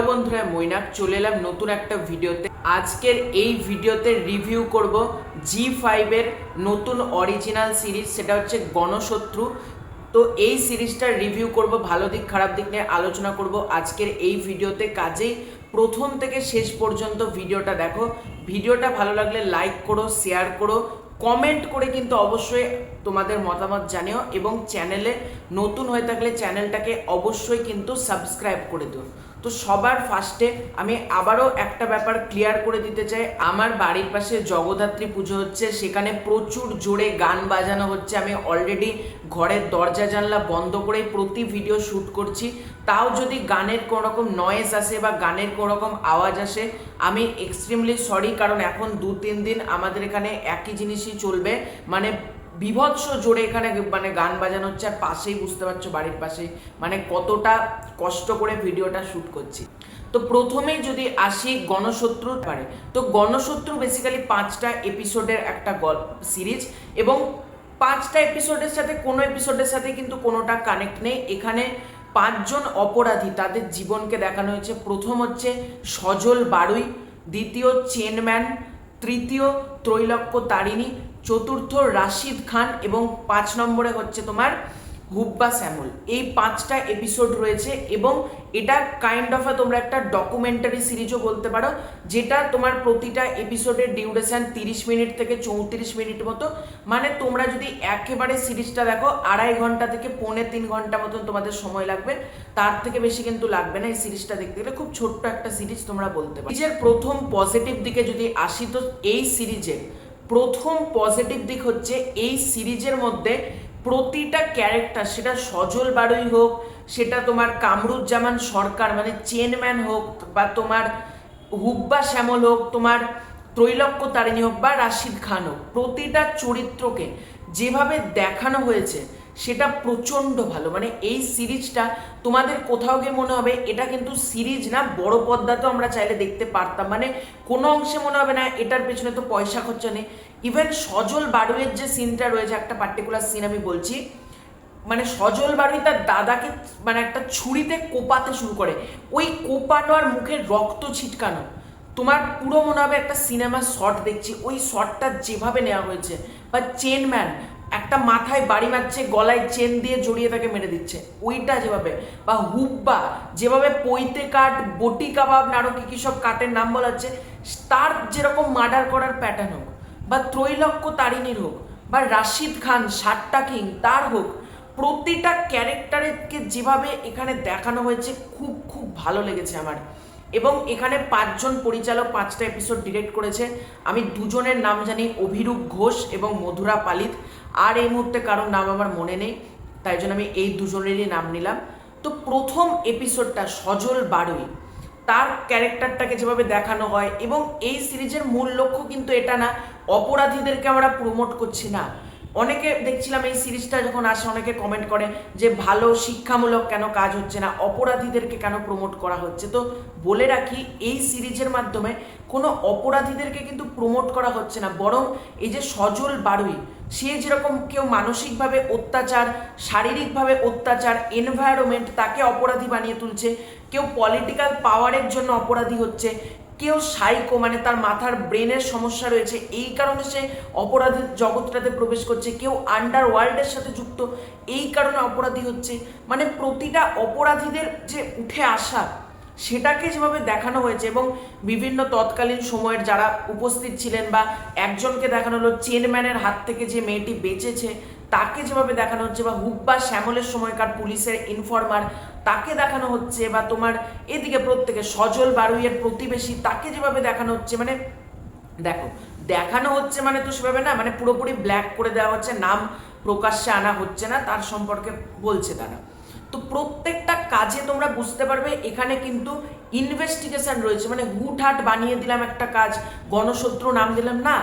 Hello বন্ধুরা মৈনাক, চলে এলাম নতুন একটা ভিডিওতে। আজকের এই ভিডিওতে রিভিউ করব জি ফাইভের নতুন অরিজিনাল সিরিজ সেটা হচ্ছে গণশত্রু। তো এই সিরিজটার রিভিউ করব, ভালো দিক, খারাপ দিক নিয়ে আলোচনা করব। আজকের এই ভিডিওতে কাজেই প্রথম থেকে শেষ পর্যন্ত ভিডিওটা দেখো। ভিডিওটা ভালো লাগলে লাইক করো শেয়ার করো। কমেন্ট করে কিন্তু অবশ্যই তোমাদের মতামত জানিও এবং চ্যানেলে নতুন হয়ে থাকলে চ্যানেলটাকে অবশ্যই কিন্তু সাবস্ক্রাইব করে দিও। তো সবার ফার্স্টে আমি আবারও একটা ব্যাপার ক্লিয়ার করে দিতে চাই। আমার বাড়ির পাশে জগদ্ধাত্রী পুজো হচ্ছে, সেখানে প্রচুর জোরে গান বাজানো হচ্ছে। আমি অলরেডি ঘরের দরজা, জানলা বন্ধ করে প্রতি ভিডিও শ্যুট করছি। তাও যদি গানের কোনো রকম নয়েজ আসে বা গানের কোনো রকম আওয়াজ আসে, আমি এক্সট্রিমলি সরি কারণ এখন দু তিন দিন আমাদের এখানে একই জিনিসই চলবে। মানে বিভৎস জোরে এখানে মানে গান বাজানো হচ্ছে আর পাশেই বুঝতে পারছ বাড়ির পাশে মানে কতটা কষ্ট করে ভিডিওটা শ্যুট করছি। তো প্রথমেই যদি আসি গণশত্রুর পারে তো গণশত্রু বেসিক্যালি পাঁচটা এপিসোডের একটা গল্প সিরিজ এবং পাঁচটা এপিসোডের সাথে কোনো এপিসোডের সাথে কিন্তু কোনোটা কানেক্ট নেই। এখানে পাঁচজন অপরাধী তাদের জীবনকে দেখানো হয়েছে। প্রথম হচ্ছে সজল বারুই, দ্বিতীয় চেনম্যান, তৃতীয় ত্রৈলক্য তারিণী চতুর্থ রাশিদ খান এবং পাঁচ নম্বরে হচ্ছে তোমার হুব্বা শ্যামল। এই পাঁচটা এপিসোড রয়েছে এবং এটা কাইন্ড অফ তোমরা একটা ডকুমেন্টারি সিরিজও বলতে পারো, যেটা তোমার প্রতিটা এপিসোডের ডিউরেশন তিরিশ মিনিট থেকে চৌত্রিশ মিনিট মতো। মানে তোমরা যদি একেবারে সিরিজটা দেখো, আড়াই ঘণ্টা থেকে পৌনে তিন ঘণ্টা মতন তোমাদের সময় লাগবে। তার থেকে বেশি কিন্তু লাগবে না এই সিরিজটা দেখতে গেলে। খুব ছোট্ট একটা সিরিজ তোমরা বলতে পারো। সিরিজের প্রথম পজিটিভ দিকে যদি আসি, তো এই সিরিজের প্রথম পজিটিভ দিক হচ্ছে এই সিরিজের মধ্যে প্রতিটা ক্যারেক্টার সেটা সজল বারুই হোক, সেটা তোমার কামরুজ্জামান সরকার মানে চেনম্যান হোক, বা তোমার হুব্বা শ্যামল হোক, তোমার ত্রৈলক্য তারিণী হোক, বা রাশিদ খান হোক, প্রতিটা চরিত্রকে যেভাবে দেখানো হয়েছে সেটা প্রচণ্ড ভালো। মানে এই সিরিজটা তোমাদের কোথাও গিয়ে মনে হবে, এটা কিন্তু সিরিজ না, বড় পর্দাতেও আমরা চাইলে দেখতে পারতাম। মানে কোনো অংশে মনে হবে না, এটার পেছনে তো পয়সা খরচা নেই। ইভেন সজল বাড়ুয়ের যে সিনটা রয়েছে, একটা পার্টিকুলার সিন আমি বলছি মানে সজল বাড়ুই তার দাদাকে মানে একটা ছুরিতে কোপাতে শুরু করে। ওই কোপানো আর মুখের রক্ত ছিটকানো। তোমার পুরো মনে হবে একটা সিনেমার শট দেখছি। ওই শটটা যেভাবে নেওয়া হয়েছে, বা চেনম্যান একটা মাথায় বাড়ি মারছে গলায় চেন দিয়ে জড়িয়ে তাকে মেরে দিচ্ছে। ওইটা যেভাবে, বা হুব্বা, যেভাবে পৈতে কাঠ, বটি কাবাব না আরও কী কী সব কাঠের নাম বলা হচ্ছে, তার যেরকম মার্ডার করার প্যাটার্ন হোক, বা ত্রৈলক্য তারিণীর হোক, বা রাশিদ খান সাট্টা কিং, তার হোক, প্রতিটা ক্যারেক্টারকে যেভাবে এখানে দেখানো হয়েছে, খুব খুব ভালো লেগেছে আমার। এবং এখানে পাঁচজন পরিচালক পাঁচটা এপিসোড ডিরেক্ট করেছে। আমি দুজনের নাম জানি অভিরূপ ঘোষ এবং মধুরা পালিত। আর এই মুহূর্তে কারোর নাম আমার মনে নেই, তাই জন্য আমি এই দুজনেরই নাম নিলাম। তো প্রথম এপিসোডটা সজল বারুই, তার ক্যারেক্টারটাকে যেভাবে দেখানো হয় এবং এই সিরিজের মূল লক্ষ্য কিন্তু এটা না, অপরাধীদেরকে আমরা প্রমোট করছি না। অনেকে দেখছিলাম এই সিরিজটা যখন আসে, অনেকে কমেন্ট করে যে ভালো শিক্ষামূলক কেন কাজ হচ্ছে না, অপরাধীদেরকে কেন প্রমোট করা হচ্ছে? তো বলে রাখি, এই সিরিজের মাধ্যমে কোনো অপরাধীদেরকে কিন্তু প্রমোট করা হচ্ছে না, বরং এই যে সজল বারুই সে যেরকম কেউ মানসিকভাবে অত্যাচার, শারীরিকভাবে অত্যাচার এনভায়রনমেন্ট তাকে অপরাধী বানিয়ে তুলছে, কেউ পলিটিক্যাল পাওয়ারের জন্য অপরাধী হচ্ছে, কেউ সাইকো মানে তার মাথার ব্রেনের সমস্যা রয়েছে, এই কারণে সে অপরাধের জগৎটাতে প্রবেশ করছে, কেউ আন্ডার ওয়ার্ল্ডের সাথে যুক্ত, এই কারণে অপরাধী হচ্ছে। মানে প্রতিটা অপরাধীদের যে উঠে আসা সেটাকে যেভাবে দেখানো হয়েছে এবং বিভিন্ন তৎকালীন সময়ের যারা উপস্থিত ছিলেন বা একজনকে দেখানো হলো চেনম্যানের হাত থেকে যে মেয়েটি বেঁচেছে, তাকে যেভাবে দেখানো হচ্ছে বা হুক বা শ্যামলের সময়কার পুলিশের ইনফরমার তাকে দেখানো হচ্ছে বা তোমার এদিকে প্রত্যেকে সজল বারুইয়ের প্রতিবেশী তাকে যেভাবে দেখানো হচ্ছে মানে দেখো, দেখানো হচ্ছে মানে তো সেভাবে না মানে পুরোপুরি ব্ল্যাক করে দেওয়া হচ্ছে, নাম প্রকাশ্যে আনা হচ্ছে না, তার সম্পর্কে বলছে তারা। তো প্রত্যেকটা কাজে তোমরা বুঝতে পারবে, এখানে কিন্তু ইনভেস্টিগেশন রয়েছে। মানে হুটহাট বানিয়ে দিলাম একটা কাজ, গণশত্রু নাম দিলাম, না।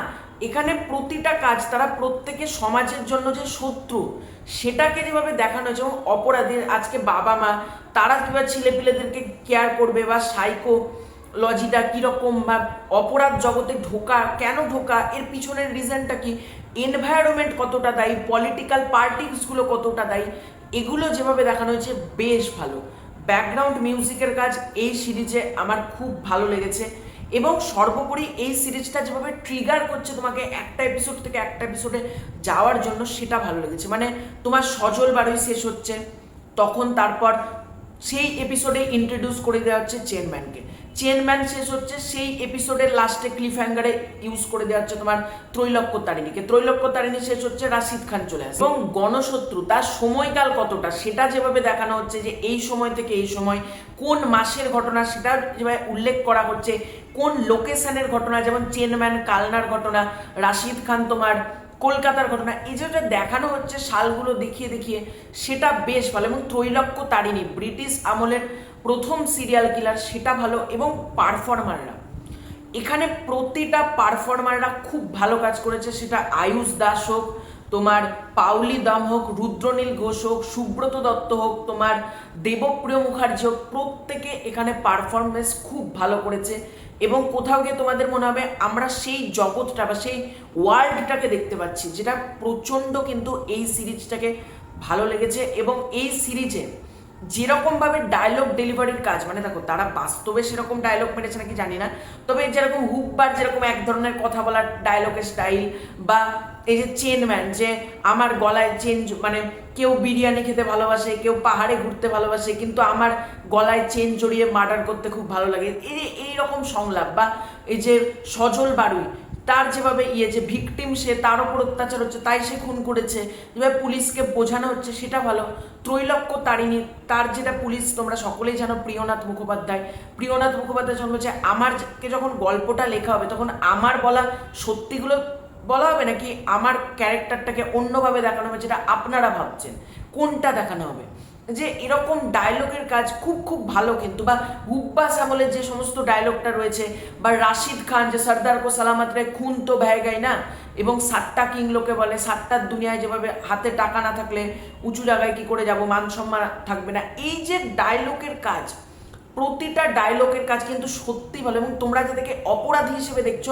এখানে প্রতিটা কাজ তারা প্রত্যেকে সমাজের জন্য যে শত্রু, সেটাকে যেভাবে দেখানো হয়েছে, এবং অপরাধীর আজকে বাবা মা, তারা কীভাবে ছেলেপিলেদেরকে কেয়ার করবে বা সাইকো লজিটা কীরকম বা অপরাধ জগতে ঢোকা, কেন ঢোকা, এর পিছনের রিজনটা কি এনভায়রনমেন্ট কতটা দায়ী পলিটিক্যাল পার্টিসগুলো কতটা দায়ী এগুলো যেভাবে দেখানো হয়েছে, বেশ ভালো। ব্যাকগ্রাউন্ড মিউজিকের কাজ এই সিরিজে আমার খুব ভালো লেগেছে এবং সর্বোপরি এই সিরিজটা যেভাবে ট্রিগার করছে তোমাকে একটা এপিসোড থেকে একটা এপিসোডে যাওয়ার জন্য, সেটা ভালো লেগেছে। মানে তোমার সজল বারোই শেষ হচ্ছে, তখন তারপর সেই এপিসোডে ইন্ট্রোডিউস করে দেওয়া হচ্ছে চেনম্যানকে চেনম্যান শেষ হচ্ছে, সেই এপিসোডের লাস্টে ক্লিফ হ্যাঙ্গারে ইউজ করে দেওয়া হচ্ছে তোমার ত্রৈলক্য তারিণীকে ত্রৈলক্য তারিণী শেষ হচ্ছে, রাশিদ খান চলে আসে। এবং গণশত্রু তার সময়কাল কতটা, সেটা যেভাবে দেখানো হচ্ছে যে এই সময় থেকে এই সময়, কোন মাসের ঘটনা সেটা যেভাবে উল্লেখ করা হচ্ছে, কোন লোকেশনের ঘটনা, যেমন চেনম্যান কালনার ঘটনা, রাশিদ খান তোমার কলকাতার ঘটনা, এই যেটা দেখানো হচ্ছে, সালগুলো দেখিয়ে দেখিয়ে, সেটা বেশ ভালো। এবং ত্রৈলক্য তারিণী, ব্রিটিশ আমলের প্রথম সিরিয়াল কিলার সেটা ভালো এবং পারফর্মাররা এখানে প্রতিটা পারফর্মাররা খুব ভালো কাজ করেছে, সেটা আয়ুষ দাস হোক, তোমার পাউলি দাম হোক, রুদ্রনীল ঘোষ হোক, সুব্রত দত্ত হোক, তোমার দেবপ্রিয় মুখার্জি হোক, প্রত্যেকে এখানে পারফরমেন্স খুব ভালো করেছে এবং কোথাও গিয়ে তোমাদের মনে হবে আমরা সেই জগৎটা বা সেই ওয়ার্ল্ডটাকে দেখতে পাচ্ছি, যেটা প্রচণ্ড কিন্তু এই সিরিজটাকে ভালো লেগেছে এবং এই সিরিজে যেরকমভাবে ডায়লগ ডেলিভারির কাজ মানে দেখো তারা বাস্তবে সেরকম ডায়লগ মেরেছে নাকি জানি না, তবে যেরকম হুকবার যেরকম এক ধরনের কথা বলার ডায়লগের স্টাইল বা এই যে চেনম্যান যে আমার গলায় চেন মানে কেউ বিরিয়ানি খেতে ভালোবাসে, কেউ পাহাড়ে ঘুরতে ভালোবাসে, কিন্তু আমার গলায় চেন জড়িয়ে মার্ডার করতে খুব ভালো লাগে। এই এইরকম সংলাপ বা এই যে সজল বাড়ুই তার যেভাবে ইয়ে যে ভিকটিম সে, তার ওপর অত্যাচার হচ্ছে, তাই সে খুন করেছে। যেভাবে পুলিশকে বোঝানো হচ্ছে, সেটা ভালো। ত্রৈলক্য তারিণী, তার যেটা পুলিশ, তোমরা সকলেই জানো, প্রিয়নাথ মুখোপাধ্যায়। প্রিয়নাথ মুখোপাধ্যায় যখন বলছে আমারকে যখন গল্পটা লেখা হবে, তখন আমার বলা সত্যিগুলো বলা হবে নাকি আমার ক্যারেক্টারটাকে অন্যভাবে দেখানো হবে, যেটা আপনারা ভাবছেন? কোনটা দেখানো হবে? যে এরকম ডায়লগের কাজ খুব খুব ভালো কিন্তু, বা হুব্বাস আমলের যে সমস্ত ডায়লগটা রয়েছে, বা রাশিদ খান, যে সর্দার কো সালামত রে খুন তো ভয় গাই না, এবং সাতটা কিং লোকে বলে, সাতটার দুনিয়ায় যেভাবে হাতে টাকা না থাকলে উঁচু জায়গায় কি করে যাব, মান সম্মান থাকবে না, এই যে ডায়লগের কাজ, প্রতিটা ডায়লগের কাজ কিন্তু সত্যি ভালো, এবং তোমরা যাদেরকে অপরাধী হিসেবে দেখছ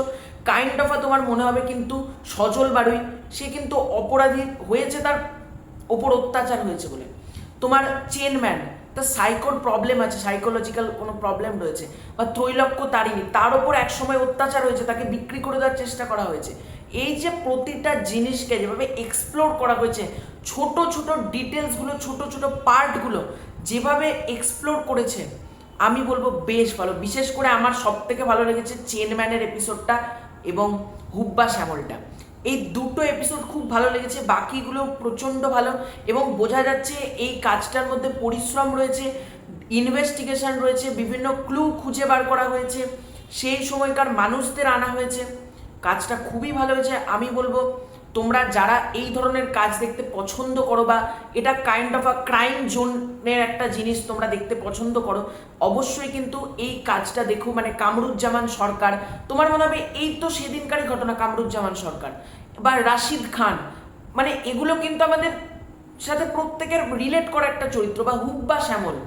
কাইন্ড অফ তোমার মনে হবে কিন্তু সজল বাড়ুই সে কিন্তু অপরাধী হয়েছে তার ওপর অত্যাচার হয়েছে বলে। তোমার চেনম্যান তার সাইকোর প্রবলেম আছে সাইকোলজিক্যাল কোনো প্রবলেম রয়েছে, বা ত্রৈলক্য তারিণী, তার ওপর একসময় অত্যাচার হয়েছে, তাকে বিক্রি করে দেওয়ার চেষ্টা করা হয়েছে। এই যে প্রতিটা জিনিসকে যেভাবে এক্সপ্লোর করা হয়েছে, ছোট ছোট ডিটেলসগুলো ছোট ছোট পার্টগুলো যেভাবে এক্সপ্লোর করেছে, আমি বলব বেশ ভালো। বিশেষ করে আমার সব থেকে ভালো লেগেছে চেনম্যানের এপিসোডটা এবং হুব্বা শ্যামলটা। এই দুটো এপিসোড খুব ভালো লেগেছে, বাকিগুলো প্রচণ্ড ভালো এবং বোঝা যাচ্ছে এই কাজটার মধ্যে পরিশ্রম রয়েছে ইনভেস্টিগেশন রয়েছে, বিভিন্ন ক্লু খুঁজে বার করা হয়েছে, সেই সময়কার মানুষদের আনা হয়েছে, কাজটা খুবই ভালো হয়েছে, আমি বলব তোমরা যারা এই ধরনের কাজ দেখতে পছন্দ করো বা এটা কাইন্ড অফ আ ক্রাইম জোনের একটা জিনিস তোমরা দেখতে পছন্দ করো, অবশ্যই কিন্তু এই কাজটা দেখো। মানে কামরুজ্জামান সরকার, তোমার মনে হবে এই তো সেদিনকারই ঘটনা, কামরুজ্জামান সরকার বা রাশিদ খান। মানে এগুলো কিন্তু আমাদের সাথে প্রত্যেকের রিলেট করা একটা চরিত্র বা হুক বা শ্যামল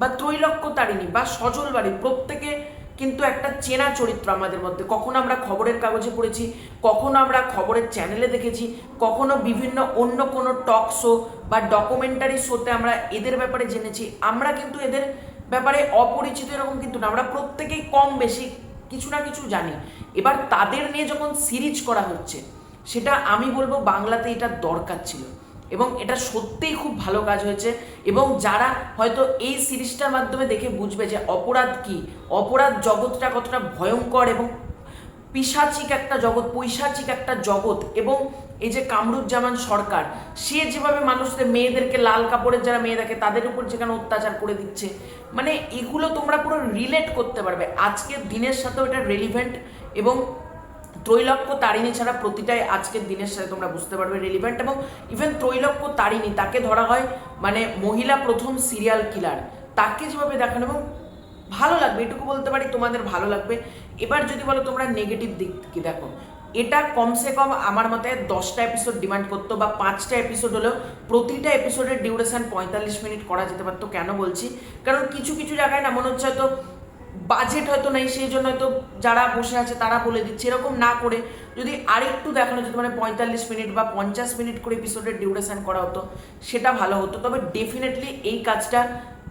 বা ত্রৈলক্য তারিণী বা সজল বাড়ি, প্রত্যেকে কিন্তু একটা চেনা চরিত্র আমাদের মধ্যে। কখনো আমরা খবরের কাগজে পড়েছি, কখনো আমরা খবরের চ্যানেলে দেখেছি, কখনো বিভিন্ন অন্য কোনো টক শো বা ডকুমেন্টারি শোতে আমরা এদের ব্যাপারে জেনেছি। আমরা কিন্তু এদের ব্যাপারে অপরিচিত এরকম কিন্তু না। আমরা প্রত্যেকেই কম বেশি কিছু না কিছু জানি। এবার তাদের নিয়ে যখন সিরিজ করা হচ্ছে, সেটা আমি বলব বাংলাতে এটা দরকার ছিল। এবং এটা সত্যিই খুব ভালো কাজ হয়েছে এবং যারা হয়তো এই সিরিজটার মাধ্যমে দেখে বুঝবে যে অপরাধ কি? অপরাধ জগৎটা কতটা ভয়ঙ্কর এবং পিসাচিক একটা জগৎ, পৈশাচিক একটা জগৎ এবং এই যে কামরুজ্জামান সরকার, সে যেভাবে মানুষদের, মেয়েদেরকে লাল কাপড়ের যারা মেয়ে দেখে, তাদের উপর যেখানে অত্যাচার করে দিচ্ছে মানে এগুলো তোমরা পুরো রিলেট করতে পারবে। আজকের দিনের সাথেও এটা রেলিভেন্ট এবং ত্রৈলক্য তারিণী ছাড়া প্রতিটাই আজকের দিনের সাথে তোমরা বুঝতে পারবে রেলিভেন্ট এবং ইভেন ত্রৈলক্য তারিণী, তাকে ধরা হয় মানে মহিলা প্রথম সিরিয়াল কিলার তাকে যেভাবে দেখানো এবং ভালো লাগবে, এটুকু বলতে পারি তোমাদের ভালো লাগবে। এবার যদি বলো তোমরা নেগেটিভ দিক কি দেখো? এটা কমসে কম আমার মতে দশটা এপিসোড ডিমান্ড করতো বা পাঁচটা এপিসোড হলেও প্রতিটা এপিসোডের ডিউরেশন পঁয়তাল্লিশ মিনিট করা যেতে পারতো, কেন বলছি? কারণ কিছু কিছু জায়গায় না মনে হচ্ছে হয়তো বাজেট হয়তো নাই, সেই জন্য হয়তো যারা বসে আছে তারা বলে দিচ্ছে, এরকম না করে যদি আরেকটু দেখানো যেত মানে পঁয়তাল্লিশ মিনিট বা পঞ্চাশ মিনিট করে এপিসোডের ডিউরেশান করা হতো, সেটা ভালো হতো। তবে ডেফিনেটলি এই কাজটা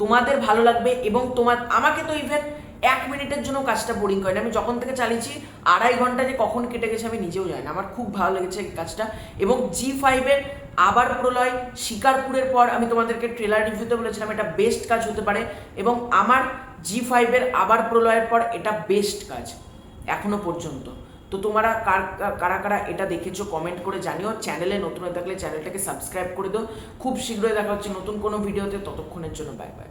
তোমাদের ভালো লাগবে এবং তোমার, আমাকে তো ইভেন এক মিনিটের জন্য কাজটা বোরিং করে না। আমি যখন থেকে চালিয়েছি, আড়াই ঘণ্টা যে কখন কেটে গেছে আমি নিজেও জানি না। আমার খুব ভালো লেগেছে কাজটা। এবং জি ফাইভের আবার প্রলয়, শিকারপুরের পর আমি তোমাদেরকে ট্রেলার রিভিউতে বলেছিলাম, এটা বেস্ট কাজ হতে পারে। এবং আমার জি ফাইভের আবার প্রলয়ের পর এটা বেস্ট কাজ, এখনও পর্যন্ত। তো তোমরা কার, কারা কারা এটা দেখেছ কমেন্ট করে জানিও। চ্যানেলে নতুন হয়ে থাকলে চ্যানেলটাকে সাবস্ক্রাইব করে দিও। খুব শীঘ্রই দেখা হচ্ছে নতুন কোনো ভিডিওতে ততক্ষণের জন্য বাই বাই